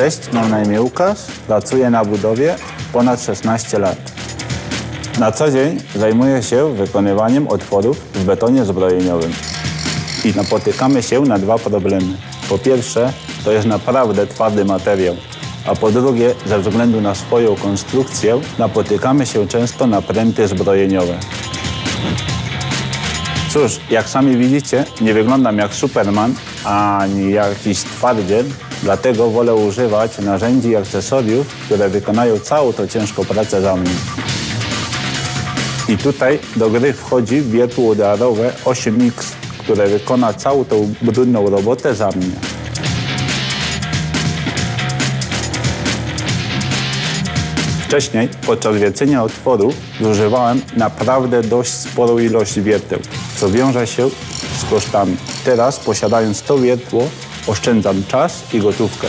Cześć, mam na imię Łukasz, pracuję na budowie ponad 16 lat. Na co dzień zajmuję się wykonywaniem otworów w betonie zbrojeniowym. I napotykamy się na dwa problemy. Po pierwsze, to jest naprawdę twardy materiał, a po drugie, ze względu na swoją konstrukcję, napotykamy się często na pręty zbrojeniowe. Cóż, jak sami widzicie, nie wyglądam jak Superman, ani jakiś twardziel, dlatego wolę używać narzędzi i akcesoriów, które wykonają całą tą ciężką pracę za mnie. I tutaj do gry wchodzi wiertło udarowe 8X, które wykona całą tą brudną robotę za mnie. Wcześniej, podczas wiecenia otworu, zużywałem naprawdę dość sporą ilość wierteł, co wiąże się z kosztami. Teraz, posiadając to wiertło, oszczędzam czas i gotówkę.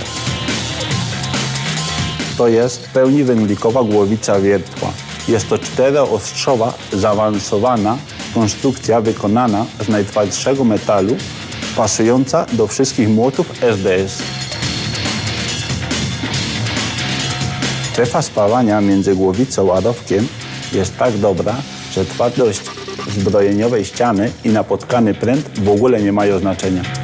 To jest w pełni węglikowa głowica wiertła. Jest to czteroostrzowa, zaawansowana konstrukcja wykonana z najtwardszego metalu, pasująca do wszystkich młotów SDS. Strefa spawania między głowicą a rowkiem jest tak dobra, że twardość zbrojeniowej ściany i napotkany pręt w ogóle nie mają znaczenia.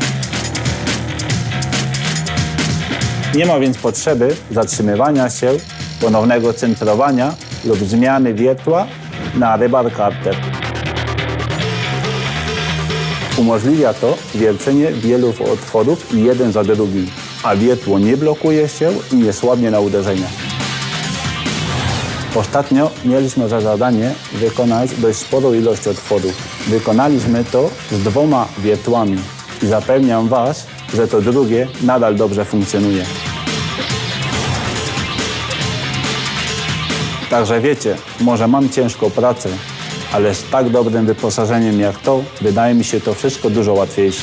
Nie ma więc potrzeby zatrzymywania się, ponownego centrowania lub zmiany wiertła na rybar karter. Umożliwia to wiercenie wielu otworów jeden za drugim, a wiertło nie blokuje się i nie słabnie na uderzenia. Ostatnio mieliśmy za zadanie wykonać dość sporą ilość otworów. Wykonaliśmy to z dwoma wiertłami i zapewniam Was, że to drugie nadal dobrze funkcjonuje. Także wiecie, może mam ciężką pracę, ale z tak dobrym wyposażeniem jak to, wydaje mi się to wszystko dużo łatwiejsze.